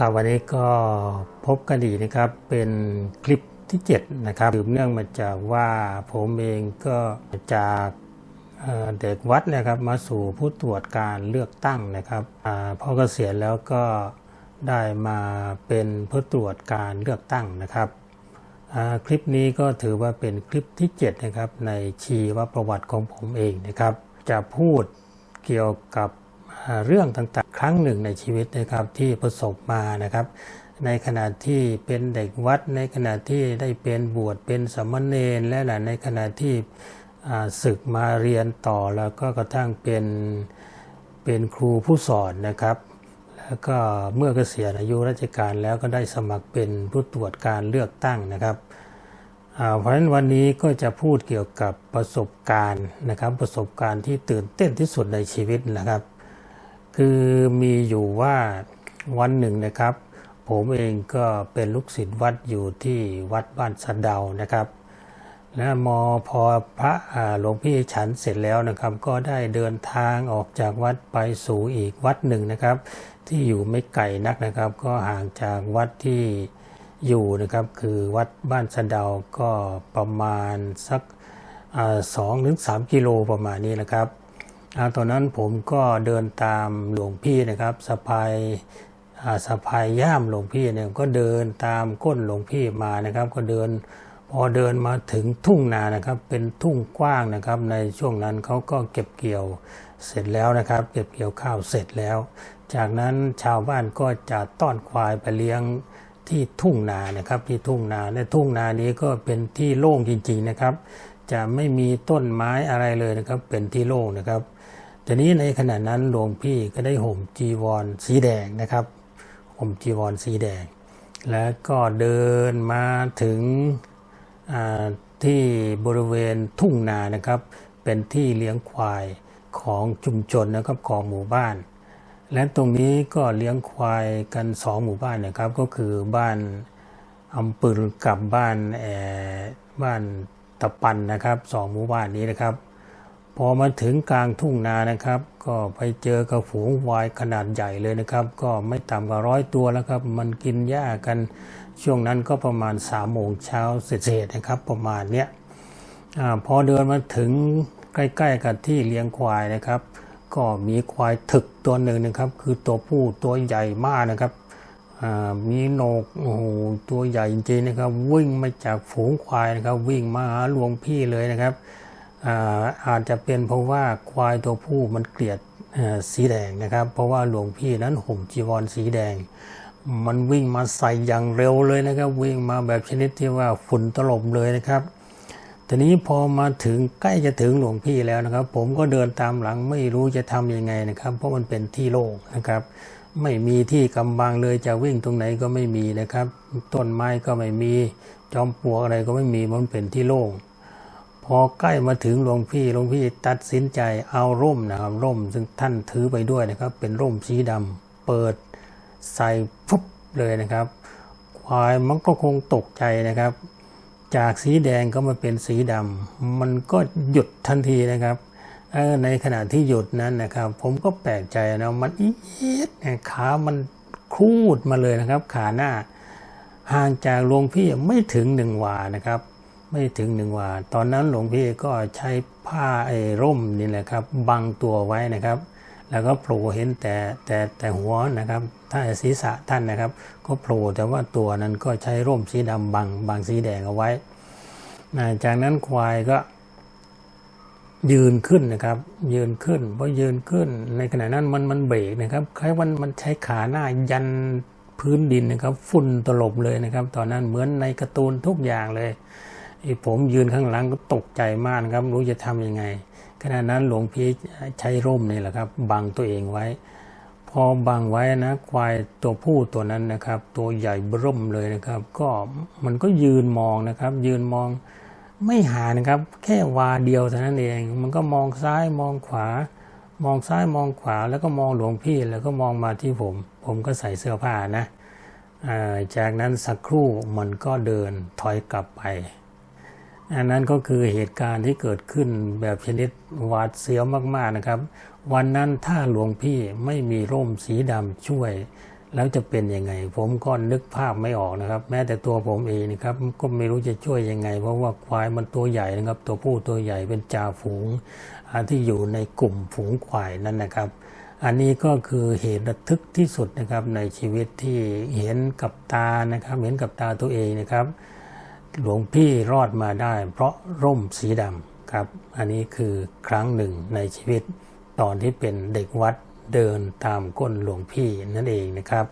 ครับวันนี้ก็พบกันอีนะครับเป็นคลิปที่ 7 นะครับสืบเนื่องมาจากว่าผมเองก็จากเด็กวัดนะครับมาสู่ผู้ตรวจการเลือกตั้งนะครับอพอเกษียณแล้วก็ได้มาเป็นผู้ตรวจการเลือกตั้งนะครับคลิปนี้ก็ถือว่าเป็นคลิปที่ 7 นะครับในชีวประวัติของผมเองนะครับ จะพูดเกี่ยวกับ เรื่องต่างๆ ครั้งหนึ่งในชีวิตนะครับที่ประสบมานะครับ ในขณะที่เป็นเด็กวัด ในขณะที่ได้เป็นบวชเป็นสามเณรและในขณะที่ศึกมาเรียนต่อแล้วก็กระทั่งเป็นเป็นครูผู้สอนนะครับแล้วก็เมื่อเกษียณอายุราชการแล้วก็ได้สมัครเป็นผู้ตรวจการเลือกตั้งนะครับเพราะฉะนั้นวันนี้ก็จะพูดเกี่ยวกับประสบการณ์นะครับ ประสบการณ์ที่ตื่นเต้นที่สุดในชีวิตนะครับ คือมีอยู่ว่าวันหนึ่งนะครับ ผมเองก็เป็นลูกศิษย์วัดอยู่ที่วัดบ้านสะเดานะครับและมอพอพระหลวงพี่ฉันเสร็จแล้วนะครับ ก็ได้เดินทางออกจากวัดไปสู่อีกวัดหนึ่งนะครับ ที่อยู่ไม่ไกลนักนะครับ ก็ห่างจากวัดที่อยู่นะครับคือวัดบ้านสะเดาก็ประมาณสักสองถึงสามกิโลประมาณนี้นะครับ อ่าตอนนั้นผมก็เดินตามหลวงพี่นะครับสะพายสะพายย่ามหลวงพี่เนี่ยก็เดินตามก้นหลวงพี่มานะครับ ก็เดินพอเดินมาถึงทุ่งนานะครับ เป็นทุ่งกว้างนะครับ ในช่วงนั้นเขาก็เก็บเกี่ยวเสร็จแล้วนะครับ เก็บเกี่ยวข้าวเสร็จแล้ว จากนั้นชาวบ้านก็จะต้อนควายไปเลี้ยงที่ทุ่งนานะครับที่ทุ่งนาและทุ่งนานี้ก็เป็นที่โล่งจริง ๆนะครับ จะไม่มีต้นไม้อะไรเลยนะครับ เป็นที่โล่งนะครับทีนี้ในขณะนั้นหลวงพี่ก็ได้ห่มจีวรสีแดงนะครับห่มจีวรสีแดง แล้วก็เดินมาถึงที่บริเวณทุ่งนานะครับ เป็นที่เลี้ยงควายของชุมชนนะครับของหมู่บ้าน และตรงนี้ก็เลี้ยงควายกันสองหมู่บ้านนะครับ ก็คือบ้านอำปืนกับบ้านแอบ้าน ตะปันนะครับสองหมู่บ้านนี้นะครับ พอมาถึงกลางทุ่งนานะครับ ก็ไปเจอกับฝูงวายขนาดใหญ่เลยนะครับ ก็ไม่ต่ำกว่าร้อยตัวแล้วครับ มันกินหญ้ากันช่วงนั้นก็ประมาณสามโมงเช้าเสร็จๆนะครับ ประมาณเนี้ยอพอเดินมาถึงใกล้ ๆ กับที่เลี้ยงควายนะครับ ก็มีควายถึกตัวหนึ่งนะครับ คือตัวผู้ตัวใหญ่มากนะครับ มีโนกโอ้โหตัวใหญ่จริงๆนะครับ วิ่งมาจากฝูงควายนะครับ วิ่งมาหาหลวงพี่เลยนะครับอาอาจจะเป็นเพราะว่าควายตัวผู้มันเกลียดสีแดงนะครับ เพราะว่าหลวงพี่นั้นห่มจีวรสีแดง มันวิ่งมาใส่อย่างเร็วเลยนะครับ วิ่งมาแบบชนิดที่ว่าฝุ่นตลบเลยนะครับทีนี้พอมาถึงใกล้จะถึงหลวงพี่แล้วนะครับ ผมก็เดินตามหลังไม่รู้จะทำยังไงนะครับ เพราะมันเป็นที่โล่งนะครับ ไม่มีที่กำบังเลยจะวิ่งตรงไหนก็ไม่มีนะครับ ต้นไม้ก็ไม่มี จอมปลวกอะไรก็ไม่มีมันเป็นที่โล่งพอใกล้มาถึงหลวงพี่หลวงพี่ตัดสินใจเอาร่มนะครับ ร่มซึ่งท่านถือไปด้วยนะครับ เป็นร่มสีดำเปิดใส่ฟุบเลยนะครับ ควายมันก็คงตกใจนะครับ จากสีแดงก็มาเป็นสีดำมันก็หยุดทันทีนะครับ ในขณะที่หยุดนั้นนะครับ ผมก็แปลกใจนะมันอีดเนี่ยขามันคูดมาเลยนะครับ ขาหน้าห่างจากหลวงพี่ไม่ถึงหนึ่งวานะครับ ไม่ถึงหนึ่งวา ตอนนั้นหลวงพี่ก็ใช้ผ้าไอ้ร่มนี่แหละครับบังตัวไว้นะครับ แล้วก็โผล่เห็นแต่แต่แต่หัวนะครับถ้านศีรษะท่านนะครับ ก็โผล่แต่ว่าตัวนั้นก็ใช้ร่มสีดำบังบังสีแดงเอาไว้นะจากนั้นควายก็ ยืนขึ้นนะครับ ยืนขึ้นพอยืนขึ้น ในขณะนั้นมันมันเบรกนะครับคล้ายวันมันใช้ขาหน้ายันพื้นดินนะครับ ฝุ่นตลบเลยนะครับ ตอนนั้นเหมือนในการ์ตูนทุกอย่างเลยไอ้ผมยืนข้างหลังก็ตกใจมากครับรู้จะทำยังไงขณะนั้นหลวงพี่ใช้ร่มนี่แหละครับ บังตัวเองไว้ พอบังไว้นะควายตัวผู้ตัวนั้นนะครับ ตัวใหญ่บิ่มเลยนะครับ ก็มันก็ยืนมองนะครับ ยืนมอง ไม่หานะครับ แค่วาเดียวเท่านั้นเอง มันก็มองซ้ายมองขวา มองซ้ายมองขวาแล้วก็มองหลวงพี่แล้วก็มองมาที่ผม ผมก็ใส่เสื้อผ้านะาจากนั้นสักครู่มันก็เดินถอยกลับไป อันนั้นก็คือเหตุการณ์ที่เกิดขึ้นแบบชนิดหวาดเสียวมากๆนะครับ วันนั้นถ้าหลวงพี่ไม่มีร่มสีดำช่วย แล้วจะเป็นยังไง ผมก็นึกภาพไม่ออกนะครับ แม้แต่ตัวผมเองนะครับก็ไม่รู้จะช่วยยังไง เพราะว่าควายมันตัวใหญ่นะครับ ตัวผู้ตัวใหญ่เป็นจ่าฝูงที่อยู่ในกลุ่มฝูงควายนั่นนะครับ อันนี้ก็คือเหตุระทึกที่สุดนะครับในชีวิตที่เห็นกับตานะครับ เห็นกับตาตัวเองนะครับ หลวงพี่รอดมาได้ เพราะร่มสีดำครับ อันนี้คือครั้งหนึ่งในชีวิตตอนที่เป็นเด็กวัด เดินตามก้นหลวงพี่นั่นเองนะครับ